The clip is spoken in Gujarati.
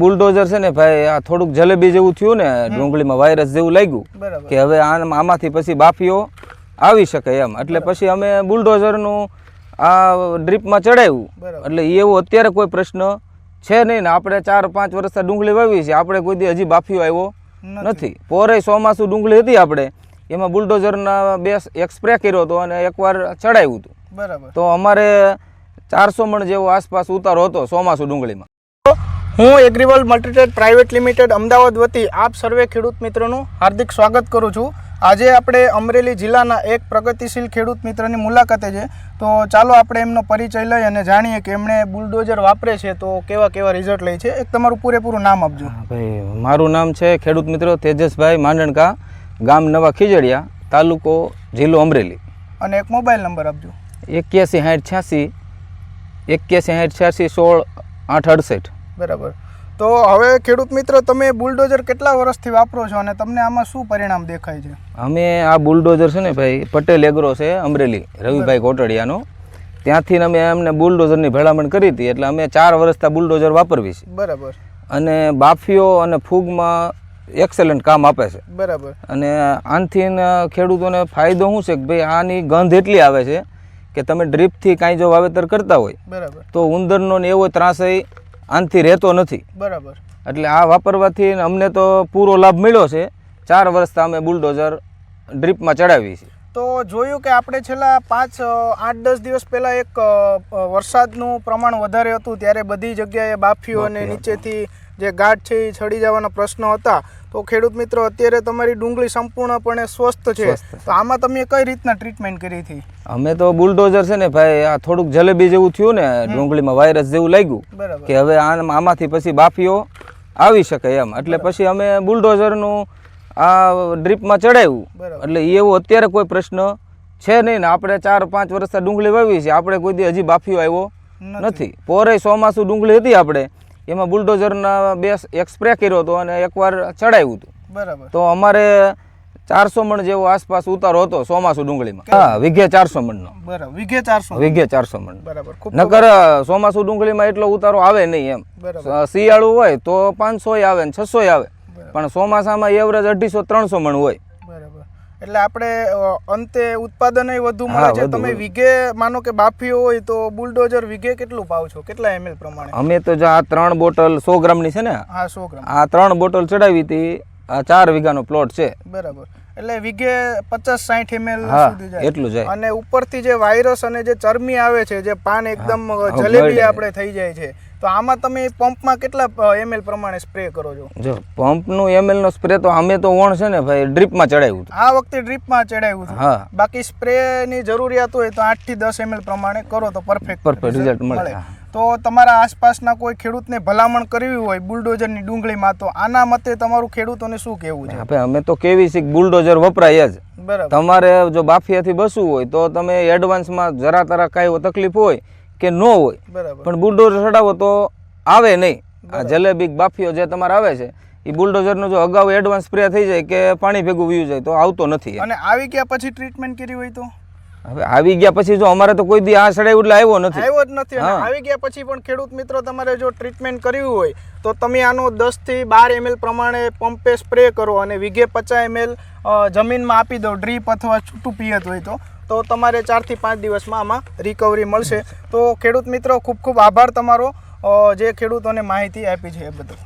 બુલડોઝર છે ને ભાઈ આ થોડુંક જલેબી જેવું થયું ને ડુંગળીમાં વાયરસ જેવું લાગ્યું કે હવે આમ- આમાંથી પછી બાફીઓ આવી શકે એમ. એટલે પછી અમે બુલડોઝરનું આ ડ્રીપમાં ચડાવ્યું એટલે એવો એવું અત્યારે કોઈ પ્રશ્ન છે નહીં ને. આપણે ચાર પાંચ વર્ષથી ડુંગળી વાવી છે. આપણે કોઈ દી હજી બાફીઓ આવ્યો નથી. પોરે ચોમાસું ડુંગળી હતી આપણે. એમાં બુલડોઝરના બે એક સ્પ્રે કર્યો હતો અને એકવાર ચડાવ્યું હતું. તો અમારે ચારસો મણ જેવો આસપાસ ઉતારો હતો ચોમાસું ડુંગળીમાં. હું Agriwal Multitech Private Limited Ahmedabad વતી આપ સર્વે ખેડૂત મિત્રોનું હાર્દિક સ્વાગત કરું છું. આજે આપણે અમરેલી જિલ્લાના એક પ્રગતિશીલ ખેડૂત મિત્રની મુલાકાતે છે. તો ચાલો આપણે એમનો પરિચય લઈ અને જાણીએ કે એમણે બુલડોઝર વાપરે છે તો કેવા કેવા રિઝલ્ટ લે છે. એક તમારું પૂરેપૂરું નામ આપજો. ભાઈ મારું નામ છે ખેડૂત મિત્રો તેજસભાઈ માંડણકા ગામ નવા ખીજડીયા તાલુકો જિલ્લો અમરેલી. અને એક મોબાઈલ નંબર આપજો. એક્યાસી સાઠ છ્યાસી એક્યાસી સાઠ છ્યાસી સોળ આઠ અડસઠ. બરાબર. તો હવે ખેડૂત મિત્ર તમે બુલડોઝર કેટલા વર્ષથી વાપરો છો અને તમને આમાં શું પરિણામ દેખાય છે? અમે આ બુલડોઝર છે ને ભાઈ પટેલ એગ્રો છે અમરેલી રવિભાઈ કોટડિયાનો. ત્યાંથી અમે એમને બુલડોઝરની ભલામણ કરી હતી એટલે અમે ચાર વર્ષથી બુલડોઝર વાપરવી છે. બરાબર. અને બાફીઓ અને ફૂગમાં એક્સેલન્ટ કામ આપે છે. બરાબર. અને આનથી ખેડૂતોને ફાયદો શું છે કે ભાઈ આની ગંધ એટલી આવે છે કે તમે ડ્રીપથી કાંઈ જો વાવેતર કરતા હોય બરાબર. તો ઉંદરનો ને એવો ત્રાસય આનથી રહેતો નથી. બરાબર. એટલે આ વાપરવાથી અમને તો પૂરો લાભ મળ્યો છે. ચાર વર્ષથી અમે બુલડોઝર ડ્રીપમાં ચડાવીએ છે. તો જોયું કે આપણે છેલ્લા પાંચ આઠ દસ દિવસ પહેલાં એક વરસાદનું પ્રમાણ વધારે હતું ત્યારે બધી જગ્યાએ બાફ્યું અને નીચેથી જે ગાઢ છે એ છડી જવાના પ્રશ્નો હતા. તો ખેડૂત મિત્રો અત્યારે તમારી ડુંગળી સંપૂર્ણપણે સ્વસ્થ છે. તો આમાં તમે કઈ રીતના ટ્રીટમેન્ટ કરી હતી? અમે તો બુલડોઝર છે ને ભાઈ આ થોડુંક જલેબી જેવું થયું ને ડુંગળીમાં વાયરસ જેવું લાગ્યું બરાબર. કે હવે આમ- આમાંથી પછી બાફીઓ આવી શકે એમ. એટલે પછી અમે બુલડોઝરનું આ ડ્રીપમાં ચડાવ્યું એટલે એવો અત્યારે કોઈ પ્રશ્ન છે નહીં ને આપણે ચાર પાંચ વર્ષથી ડુંગળી વાવી છે. આપણે કોઈ દી હજી બાફીઓ આવ્યો નથી. પોરે ચોમાસું ડુંગળી હતી આપણે. એમાં બુલડોઝરના બે એક સ્પ્રે કર્યો હતો અને એકવાર ચડાવ્યું હતું. બરાબર. તો અમારે ચારસો મણ જેવો આસપાસ ઉતારો હતો ચોમાસું ડુંગળીમાં. હા વીઘે ચારસો મણનો. બરાબર. વીઘે ચારસો વીઘે ચારસો મણ. બરાબર. નકર ચોમાસું ડુંગળીમાં એટલો ઉતારો આવે નહીં એમ. શિયાળું હોય તો પાંચસો આવે ને છસો આવે. પણ ચોમાસામાં એવરેજ અઢીસો ત્રણસો મણ હોય. બરાબર. એટલે આપણે અંતે ઉત્પાદન વધુ મળે છે. તમે. વીઘે માનો કે બાફી હોય તો બુલડોઝર વીઘે કેટલું પાવ છો? કેટલા એમએલ પ્રમાણે? અમે તો જો આ ત્રણ બોટલ સો ગ્રામની છે ને હા સો ગ્રામ. આ ત્રણ બોટલ ચડાવી હતી આ ચાર વીઘાનો પ્લોટ છે. બરાબર. એટલે વીઘે પચાસ સાઠ એમએલ સુધી જાય. એટલું જાય. અને ઉપરથી જે વાયરસ અને જે ચરમી આવે છે જે પાન એકદમ જલેબી આપણે થઈ જાય છે. તો આમાં તમે પંપમાં કેટલા એમએલ પ્રમાણે સ્પ્રે કરો છો? જો પંપનું એમએલ નો સ્પ્રે તો અમે તો ઓણ છે ને ભાઈ ડ્રીપમાં ચડાવ્યું આ વખતે ડ્રીપમાં ચડાવ્યું હા. બાકી સ્પ્રેની જરૂરિયાત હોય તો આઠથી દસ એમએલ પ્રમાણે કરો તો પરફેક્ટ પરફેક્ટ રિઝલ્ટ મળે. તો તમારા આસપાસના કોઈ ખેડૂતને ભલામણ કરવી હોય બુલડોઝરની ડુંગળીમાં તો આના મતે તમારું ખેડૂતોને શું કહેવું છે? અમે તો કેવી છે બુલડોઝર વપરાય જ. તમારે જો બાફિયાથી બસવું હોય તો તમે એડવાન્સમાં જરા તરા કાંઈ તકલીફ હોય કે ન હોય. પણ બુલડોઝર ચડાવો તો આવે નહીં. આ જલેબી બાફીઓ જે તમારે આવે છે એ બુલડોઝરનો જો અગાઉ એડવાન્સ સ્પ્રે થઈ જાય કે પાણી ભેગું વયું જાય તો આવતો નથી અને આવી ગયા પછી ટ્રીટમેન્ટ કરી હોય તો? હવે આવી ગયા પછી જો અમારે તો કોઈ દી આ સડાઈ ઉડલા આવ્યો નથી. આવ્યો જ નથી અને આવી ગયા પછી પણ ખેડૂત મિત્રો તમારે જો ટ્રીટમેન્ટ કરવી હોય તો તમે આનો દસથી બાર એમએલ પ્રમાણે પંપે સ્પ્રે કરો અને વીઘે પચાસ એમએલ જમીનમાં આપી દો ડ્રીપ અથવા છૂટું પિયત હોય તો. તો તમારે ચારથી પાંચ દિવસમાં આમાં રિકવરી મળશે. તો ખેડૂત મિત્રો ખૂબ ખૂબ આભાર તમારો જે ખેડૂતોને માહિતી આપી છે એ બધું